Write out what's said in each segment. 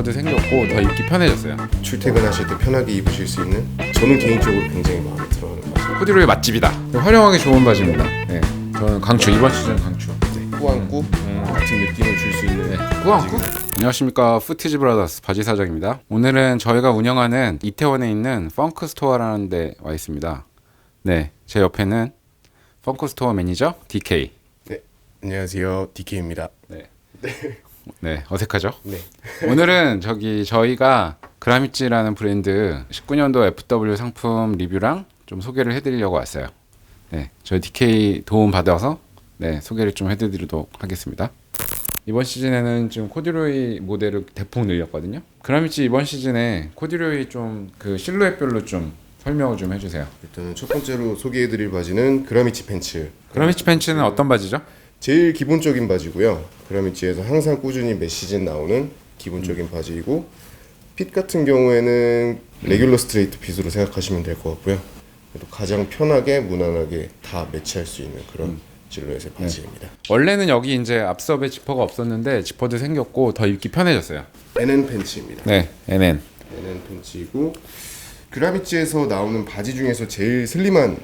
지퍼도 생겼고 더 입기 편해졌어요. 출퇴근하실 때 편하게 입으실 수 있는 저는 개인적으로 굉장히 마음에 들어하는 바지. 코디로이 맛집이다. 활용하기 좋은 바지입니다. 네, 저는 강추 이번 시즌 강추. 네, 꾸안꾸 같은 느낌을 줄 수 있는 네, 꾸안꾸? 안녕하십니까 푸티지 브라더스 바지 사장입니다. 오늘은 저희가 운영하는 이태원에 있는 펑크 스토어라는 데 와 있습니다. 네, 제 옆에는 펑크 스토어 매니저 DK. 네, 안녕하세요 DK입니다. 네. 네, 어색하죠? 네, 오늘은 저기 저희가 그라미찌라는 브랜드 19년도 FW 상품 리뷰랑 좀 소개를 해드리려고 왔어요. 네, 저희 DK 도움 받아서 네 소개를 좀 해드리도록 하겠습니다. 이번 시즌에는 지금 코듀로이 모델을 대폭 늘렸거든요. 그라미찌 이번 시즌에 코듀로이 좀 그 실루엣별로 좀 설명을 좀 해주세요. 일단은 첫 번째로 소개해드릴 바지는 그라미치 팬츠. 그라미찌 팬츠는 어떤 바지죠? 제일 기본적인 바지고요. 그라미치에서 항상 꾸준히 매 시즌 나오는 기본적인 바지이고 핏 같은 경우에는 레귤러 스트레이트 핏으로 생각하시면 될 것 같고요. 그래도 가장 편하게 무난하게 다 매치할 수 있는 그런 실루엣의 바지입니다. 원래는 여기 이제 앞섭에 지퍼가 없었는데 지퍼도 생겼고 더 입기 편해졌어요. NN 팬츠입니다. 네, NN. NN 팬츠이고 그라미치에서 나오는 바지 중에서 제일 슬림한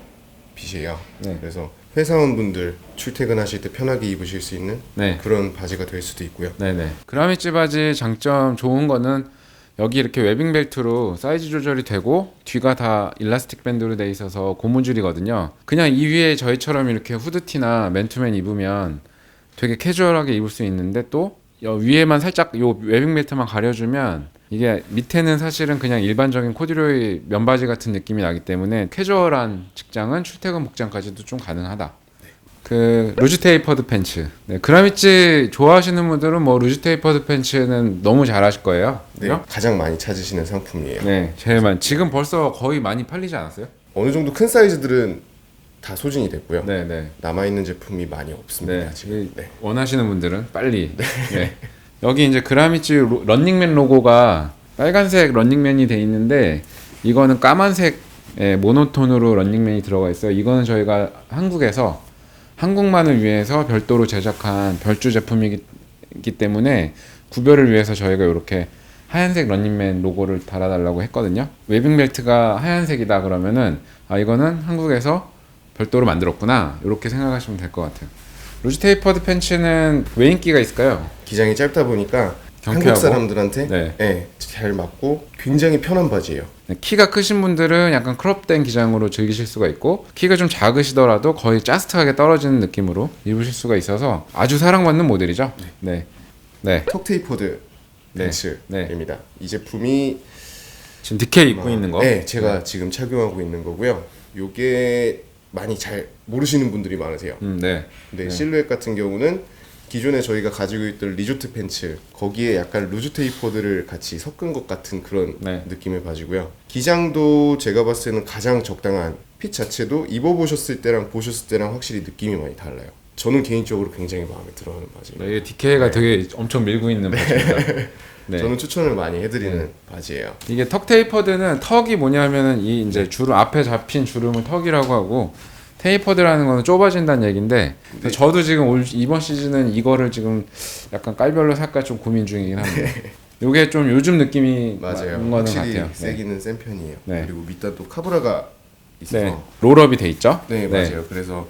핏이에요. 네. 그래서 회사원분들 출퇴근하실 때 편하게 입으실 수 있는 네. 그런 바지가 될 수도 있고요. 네네. 그라미찌 바지 장점 좋은 거는 여기 이렇게 웨빙 벨트로 사이즈 조절이 되고 뒤가 다 일라스틱 밴드로 돼 있어서 고무줄이거든요. 그냥 이 위에 저희처럼 이렇게 후드티나 맨투맨 입으면 되게 캐주얼하게 입을 수 있는데 또 여- 위에만 살짝 요 웨빙 벨트만 가려주면 이게 밑에는 사실은 그냥 일반적인 코듀로이 면바지 같은 느낌이 나기 때문에 캐주얼한 직장은 출퇴근 복장까지도 좀 가능하다. 그 루즈 테이퍼드 팬츠. 네, 그라미치 좋아하시는 분들은 뭐 루즈 테이퍼드 팬츠는 너무 잘하실 거예요. 네, 그죠? 가장 많이 찾으시는 상품이에요. 네, 제일 많. 지금 벌써 거의 많이 팔리지 않았어요? 어느 정도 큰 사이즈들은 다 소진이 됐고요. 네, 네. 남아 있는 제품이 많이 없습니다. 네, 지금. 네. 원하시는 분들은 빨리. 네. 여기 이제 그라미치 로- 런닝맨 로고가 빨간색 런닝맨이 돼 있는데 이거는 까만색 의 모노톤으로 런닝맨이 들어가 있어요. 이거는 저희가 한국에서 한국만을 위해서 별도로 제작한 별주 제품이기 기 때문에 구별을 위해서 저희가 이렇게 하얀색 런닝맨 로고를 달아달라고 했거든요. 웨빙 벨트가 하얀색이다 그러면은 아 이거는 한국에서 별도로 만들었구나 이렇게 생각하시면 될 것 같아요. 루즈 테이퍼드 팬츠는 왜 인기가 있을까요? 기장이 짧다 보니까 경쾌하고. 한국 사람들한테 네. 네, 잘 맞고 굉장히 편한 바지예요. 네, 키가 크신 분들은 약간 크롭된 기장으로 즐기실 수가 있고 키가 좀 작으시더라도 거의 짜스트하게 떨어지는 느낌으로 입으실 수가 있어서 아주 사랑받는 모델이죠. 네, 네, 턱 테이퍼드 네. 팬츠입니다. 이 제품이 지금 DK 입고 있는 거. 네, 제가 지금 착용하고 있는 거고요. 요게 많이 잘 모르시는 분들이 많으세요. 음, 네, 근데 실루엣 같은 경우는 기존에 저희가 가지고 있던 리조트 팬츠 거기에 약간 루즈 테이퍼드를 같이 섞은 것 같은 그런 네. 느낌의 바지고요. 기장도 제가 봤을 때는 가장 적당한 핏 자체도 입어보셨을 때랑 보셨을 때랑 확실히 느낌이 많이 달라요. 저는 개인적으로 굉장히 마음에 들어하는 바지예요. 네, DK가 되게 엄청 밀고 있는 바지입니다. 네. 저는 추천을 많이 해드리는 바지예요. 이게 턱 테이퍼드는 턱이 뭐냐면은 이 이제 주름 앞에 잡힌 주름을 턱이라고 하고 테이퍼드라는 거는 좁아진다는 얘긴데 네. 저도 지금 올 이번 시즌은 이거를 지금 약간 깔별로 살까 좀 고민 중이긴 합니다. 요게 좀 요즘 느낌이 맞아요. 거는 확실히 같아요. 네. 세기는 센 편이에요. 네. 그리고 밑단 또 카브라가 있어서 네. 롤업이 돼 있죠? 네, 맞아요. 그래서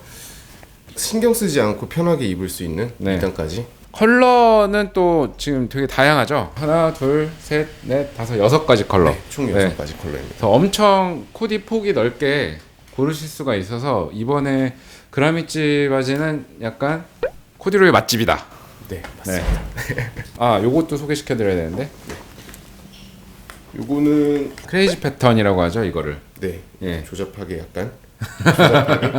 신경 쓰지 않고 편하게 입을 수 있는 네. 밑단까지 컬러는 또 지금 되게 다양하죠. 하나, 둘, 셋, 넷, 다섯, 여섯 가지 컬러. 네, 총 네. 여섯 가지 컬러입니다. 그래서 엄청 코디 폭이 넓게 고르실 수가 있어서 이번에 그라미치 바지는 약간 코디로이 맛집이다. 네, 네. 맞습니다. 아, 요것도 소개시켜 드려야 되는데. 요거는 크레이지 패턴이라고 하죠, 이거를. 네, 예. 조잡하게 약간 조잡하게.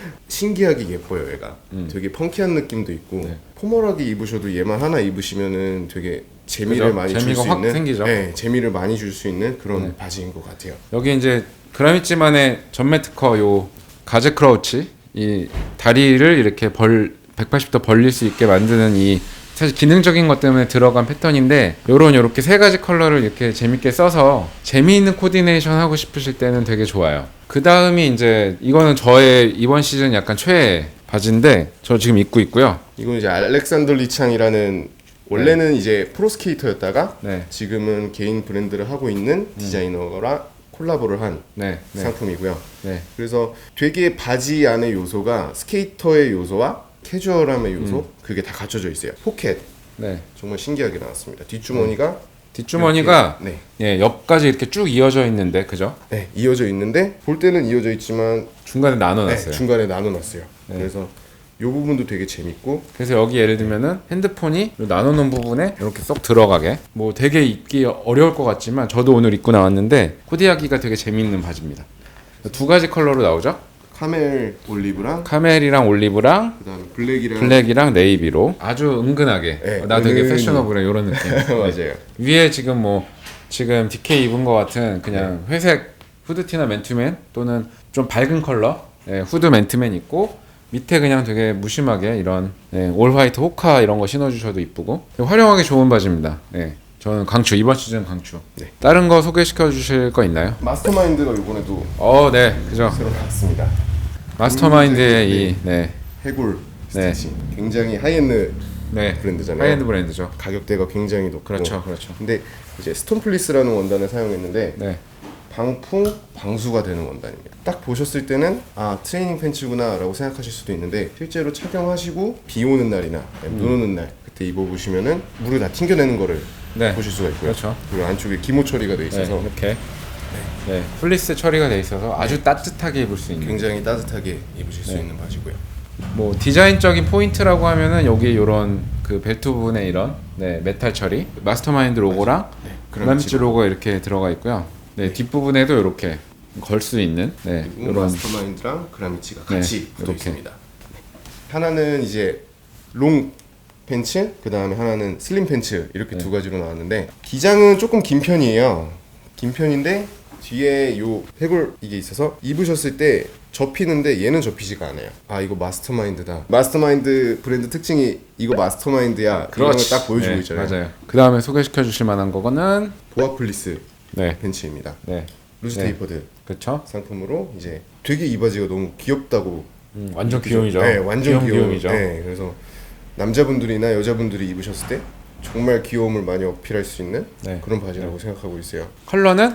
신기하게 예뻐요, 얘가. 되게 펑키한 느낌도 있고 음. 네. 포멀하게 입으셔도 얘만 하나 입으시면은 되게 재미를 그죠? 많이 줄 재미가 수 확 있는 생기죠. 네. 네, 재미를 많이 줄 수 있는 그런 바지인 것 같아요. 여기 이제 그라미치만의 전매 특허 요 가제 크라우치 이 다리를 이렇게 벌 180도 벌릴 수 있게 만드는 이 사실 기능적인 것 때문에 들어간 패턴인데 요런 요렇게 세 가지 컬러를 이렇게 재밌게 써서 재미있는 코디네이션 하고 싶으실 때는 되게 좋아요. 그 다음이 이제 이거는 저의 이번 시즌 약간 최애 바지인데 저 지금 입고 있고요. 이건 이제 알렉산더 리창이라는 원래는 이제 프로스케이터였다가 네. 지금은 개인 브랜드를 하고 있는 디자이너랑 콜라보를 한 네. 네. 상품이고요. 네. 그래서 되게 바지 안의 요소가 스케이터의 요소와 캐주얼함의 요소 그게 다 갖춰져 있어요. 포켓 네. 정말 신기하게 나왔습니다. 뒷주머니가 뒷주머니가 네. 예, 옆까지 이렇게 쭉 이어져 있는데 그죠? 네, 이어져 있는데 볼 때는 이어져 있지만 중간에 나눠 네, 놨어요. 중간에 나눠놨어요. 그래서 이 부분도 되게 재밌고 그래서 여기 예를 들면은 핸드폰이 나눠 놓은 부분에 이렇게 쏙 들어가게 뭐 되게 입기 어려울 것 같지만 저도 오늘 입고 나왔는데 코디하기가 되게 재밌는 바지입니다. 두 가지 컬러로 나오죠? 카멜 올리브랑 카멜이랑 올리브랑 그다음에 블랙이랑 블랙이랑 네이비로 아주 은근하게 네, 어, 나 되게 은은히. 패셔너블해 이런 느낌. 맞아요. 위에 지금 뭐 지금 DK 입은 것 같은 그냥 회색 후드티나 맨투맨 또는 좀 밝은 컬러 예, 후드 맨투맨 있고 밑에 그냥 되게 무심하게 이런 예, 올 화이트 호카 이런 거 신어주셔도 이쁘고 활용하기 좋은 바지입니다. 예, 저는 강추 이번 시즌 강추. 네. 다른 거 소개시켜 주실 거 있나요? 마스터마인드가 이번에도 어, 네, 그죠. 새로 나왔습니다. 마스터마인드의 이 네, 해골 네. 스티치 굉장히 하이엔드 네 브랜드잖아요. 하이엔드 브랜드죠. 가격대가 굉장히 높고 그렇죠, 그렇죠. 근데 이제 스톤플리스라는 원단을 사용했는데 네, 방풍 방수가 되는 원단입니다. 딱 보셨을 때는 아 트레이닝 팬츠구나라고 생각하실 수도 있는데 실제로 착용하시고 비 오는 날이나 음. 눈 오는 날 그때 입어 보시면은 물을 다 튕겨내는 거를 네, 보실 수가 있고요. 그렇죠. 그리고 안쪽에 기모 처리가 돼 네, 있어서 이렇게 네, 플리스 처리가 돼 있어서 아주 따뜻하게 입을 수 있는. 굉장히 따뜻하게 입으실 수 네. 있는 바지고요. 뭐 디자인적인 포인트라고 하면은 여기 이런 그 벨트 부분에 이런 네, 메탈 처리, 마스터마인드 로고랑 네, 그라미치 로고 이렇게 들어가 있고요. 네, 뒷부분에도 이렇게 걸 수 있는 네, 그리고 이런 마스터마인드랑 그라미치가 네, 같이 붙어 이렇게. 있습니다. 네. 하나는 이제 롱 팬츠, 그 다음에 하나는 슬림 팬츠 이렇게 네. 두 가지로 나왔는데 기장은 조금 긴 편이에요. 긴 편인데 뒤에 요 해골 이게 있어서 입으셨을 때 접히는데 얘는 접히지가 않아요. 아 이거 마스터마인드다. 마스터마인드 브랜드 특징이 이거 마스터마인드야. 그런 걸 딱 보여주고 네, 있잖아요. 맞아요. 그 다음에 소개시켜 주실 만한 거는 보아플리스 네, 팬츠입니다. 네, 루즈 네. 테이퍼드 그렇죠. 상품으로 이제 되게 이 바지가 너무 귀엽다고 음, 완전? 귀요미죠. 네, 완전 귀염 귀여움. 귀요미죠. 네, 그래서 남자분들이나 여자분들이 입으셨을 때 정말 귀여움을 많이 어필할 수 있는 네. 그런 바지라고 생각하고 있어요. 컬러는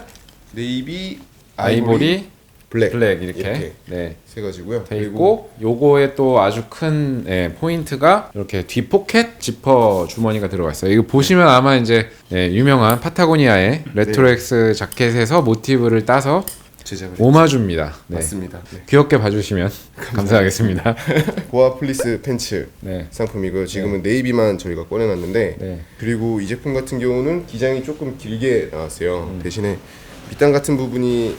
네이비, 아이보리, 블랙, 블랙 이렇게, 이렇게 네. 세 가지고요. 돼 있고 요거에 또 아주 큰 예, 포인트가 이렇게 뒤 포켓 지퍼 주머니가 들어가 있어요. 이거 보시면 아마 이제 예, 유명한 파타고니아의 레트로엑스 자켓에서 모티브를 따서 제작을 오마주입니다. 네. 맞습니다. 네. 귀엽게 봐주시면 감사하겠습니다. 보아 플리스 팬츠 네, 상품이고요. 지금은 네 이비만 저희가 꺼내놨는데 네, 그리고 이 제품 같은 경우는 기장이 조금 길게 나왔어요. 음. 대신에 밑단 같은 부분이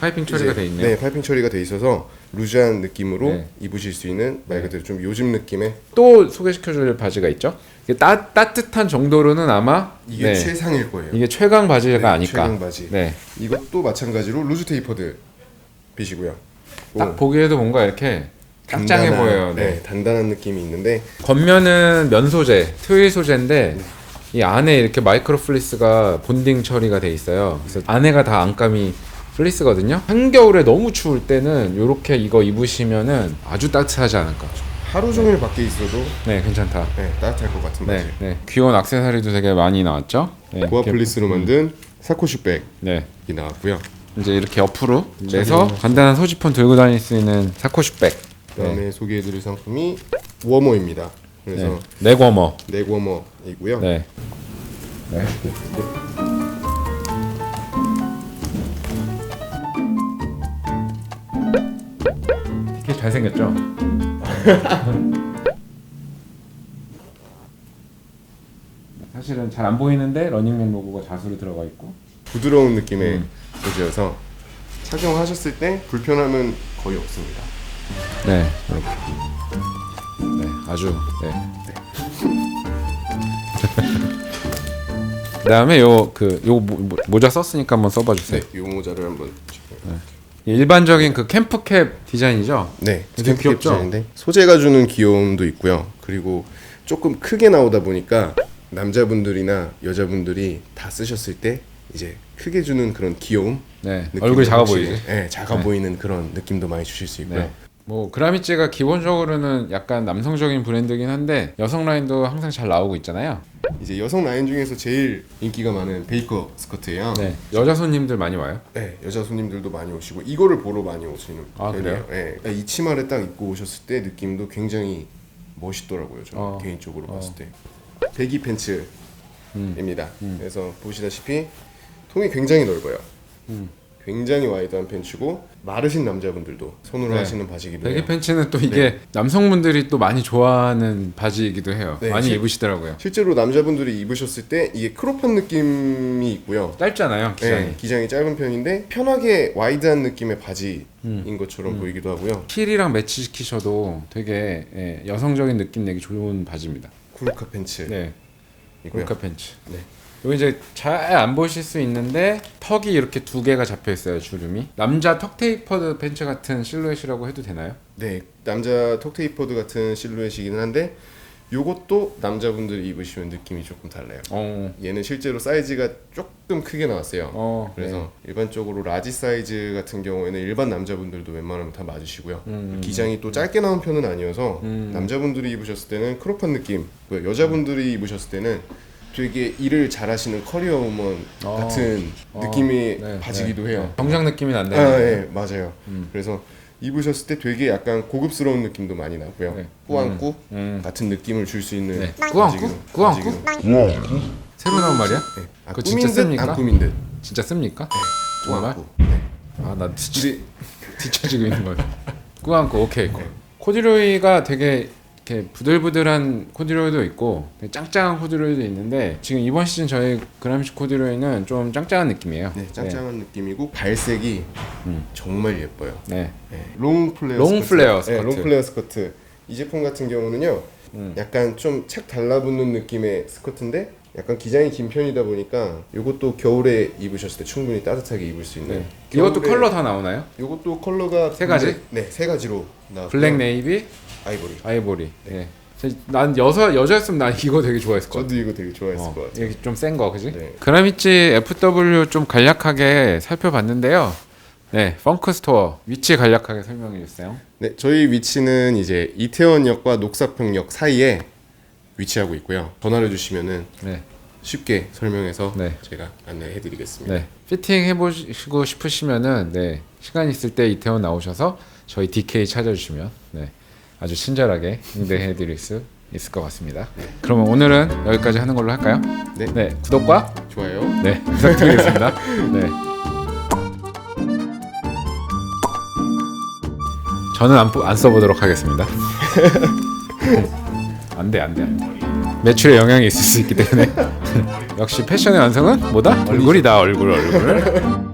파이핑 처리가 돼 있네요. 네, 파이핑 처리가 돼 있어서 루즈한 느낌으로 네. 입으실 수 있는 말 그대로 좀 요즘 느낌의 또 소개시켜줄 바지가 있죠. 이게 따, 따뜻한 정도로는 아마 이게 네, 최상일 거예요. 이게 최강 바지가 네, 아닐까. 최강 바지. 네, 이것도 마찬가지로 루즈 테이퍼드 빗이고요. 딱 오, 보기에도 뭔가 이렇게 단단한- 보여요. 네. 네. 단단한 느낌이 있는데 겉면은 면 소재, 트윌 소재인데 이 안에 이렇게 마이크로 플리스가 본딩 처리가 돼 있어요. 그래서 안에가 다 안감이 플리스거든요. 한겨울에 너무 추울 때는 이렇게 이거 입으시면은 아주 따뜻하지 않을까. 하루 종일 밖에 있어도 네, 괜찮다. 네, 따뜻할 것 같은 네, 바지. 네. 귀여운 액세서리도 되게 많이 나왔죠. 네, 이렇게- 플리스로 만든 사코슈 백이 네. 나왔고요. 이제 이렇게 옆으로 내서 간단한 소지품 들고 다닐 수 있는 사코슈백. 그다음에 소개해드릴 상품이 워머입니다. 네. 그래서 넥워머. 넥워머이고요. 네. 네. 되게 잘생겼죠? 사실은 잘 안 보이는데 러닝맨 로고가 자수로 들어가 있고 부드러운 느낌의 음. 소재여서 착용하셨을 때 불편함은 거의 없습니다. 네 이렇게 네 아주 네 그다음에 요 그 요 모자 썼으니까 한번 써봐 주세요. 네, 이 모자를 한번 착용해 일반적인 그 캠프캡 디자인이죠. 네, 되게 귀엽죠? 디자인인데 소재가 주는 귀여움도 있고요. 그리고 조금 크게 나오다 보니까 남자분들이나 여자분들이 다 쓰셨을 때 이제 크게 주는 그런 귀여움. 네 얼굴이 작아 보이지. 네, 작아 네. 보이는 그런 느낌도 많이 주실 수 있고요. 네. 뭐 그라미찌가 기본적으로는 약간 남성적인 브랜드긴 한데 여성 라인도 항상 잘 나오고 있잖아요. 이제 여성 라인 중에서 제일 인기가 많은 베이커 스커트예요. 네. 여자 손님들 많이 와요. 네, 여자 손님들도 많이 오시고 이거를 보러 많이 오시는 아, 편이에요. 네. 이 치마를 딱 입고 오셨을 때 느낌도 굉장히 멋있더라고요. 저는 어. 개인적으로 봤을 때 배기 팬츠입니다. 음. 그래서 보시다시피 통이 굉장히 넓어요. 음. 굉장히 와이드한 팬츠고 마르신 남자분들도 손으로 네. 하시는 바지기도 해요. 베기 팬츠는 또 이게 남성분들이 또 많이 좋아하는 바지이기도 해요. 네, 많이 실- 입으시더라고요. 실제로 남자분들이 입으셨을 때 이게 크롭한 느낌이 있고요. 짧잖아요, 기장이. 네, 기장이 짧은 편인데 편하게 와이드한 느낌의 바지인 음. 것처럼 보이기도 하고요. 힐이랑 매치시키셔도 되게 예, 여성적인 느낌 내기 좋은 바지입니다. 쿠르카 팬츠 네, 이고요. 골카 팬츠. 네. 여기 이제 잘 안 보실 수 있는데 턱이 이렇게 두 개가 잡혀 있어요 주름이. 남자 턱 테이퍼드 팬츠 같은 실루엣이라고 해도 되나요? 네, 남자 톡테이퍼드 같은 실루엣이기는 한데 요것도 남자분들이 입으시면 느낌이 조금 달라요. 어, 얘는 실제로 사이즈가 조금 크게 나왔어요. 어, 그래서 일반적으로 라지 사이즈 같은 경우에는 일반 남자분들도 웬만하면 다 맞으시고요. 음. 기장이 또 짧게 나온 편은 아니어서 음. 남자분들이 입으셨을 때는 크롭한 느낌, 그 여자분들이 입으셨을 때는 되게 일을 잘하시는 커리어 우먼 어. 같은 어. 느낌이 네, 바지기도 네. 해요. 어, 정장 느낌이 난다. 아, 예, 맞아요. 음. 그래서 입으셨을 때 되게 약간 고급스러운 느낌도 많이 나고요. 네. 꾸안꾸 음. 같은 느낌을 줄 수 있는 네. 꾸안꾸? 꾸안꾸? 바지기도- 새로 나온 말이야? 네. 아, 그거 진짜 듯 씁니까? 안 꾸민 듯. 진짜 씁니까? 정말? 꾸안꾸. 네. 아나 뒤, 근데 뒤처지고 있는 거야. 꾸안꾸 오케이. 코디로이가 되게 이렇게 부들부들한 코디로이도 있고 되게 짱짱한 코디로이도 있는데 지금 이번 시즌 저희 그라미시 코디로이는 좀 짱짱한 느낌이에요. 네, 짱짱한 느낌이고 발색이 음. 정말 예뻐요. 네. 네. 롱 플레어 롱 스커트. 플레어 네, 스커트. 롱 플레어 스커트. 이 제품 같은 경우는요. 음. 약간 좀 착 달라붙는 느낌의 스커트인데 약간 기장이 긴 편이다 보니까 이것도 겨울에 입으셨을 때 충분히 따뜻하게 입을 수 있는. 네. 이것도 컬러 다 나오나요? 이것도 컬러가 세 가지? 네, 세 가지로 나왔고요. 블랙 네이비, 아이보리. 아이보리. 네. 난 여자 여자였으면 난 이거 되게 좋아했을 것 같아. 저도 이거 되게 좋아했을 것 어, 같아요. 이게 좀 센 거, 그지? 네. 그라미치 FW 좀 간략하게 살펴봤는데요. 네, 펑크 스토어 위치 간략하게 설명해 주세요. 네, 저희 위치는 이제 이태원역과 녹사평역 사이에 위치하고 있고요. 전화를 주시면은 네, 쉽게 설명해서 네. 제가 안내해 드리겠습니다. 네, 피팅 해보시고 싶으시면은 네 시간 있을 때 이태원 나오셔서 저희 DK 찾아주시면 네 아주 친절하게 응대해 드릴 수 있을 것 같습니다. 그러면 오늘은 여기까지 하는 걸로 할까요? 네. 네, 구독과 좋아요. 네 부탁드리겠습니다. 네. 저는 안, 안 써보도록 하겠습니다. 안 돼 안 돼 안 돼. 매출에 영향이 있을 수 있기 때문에 역시 패션의 완성은 뭐다? 얼굴이다 얼굴 얼굴.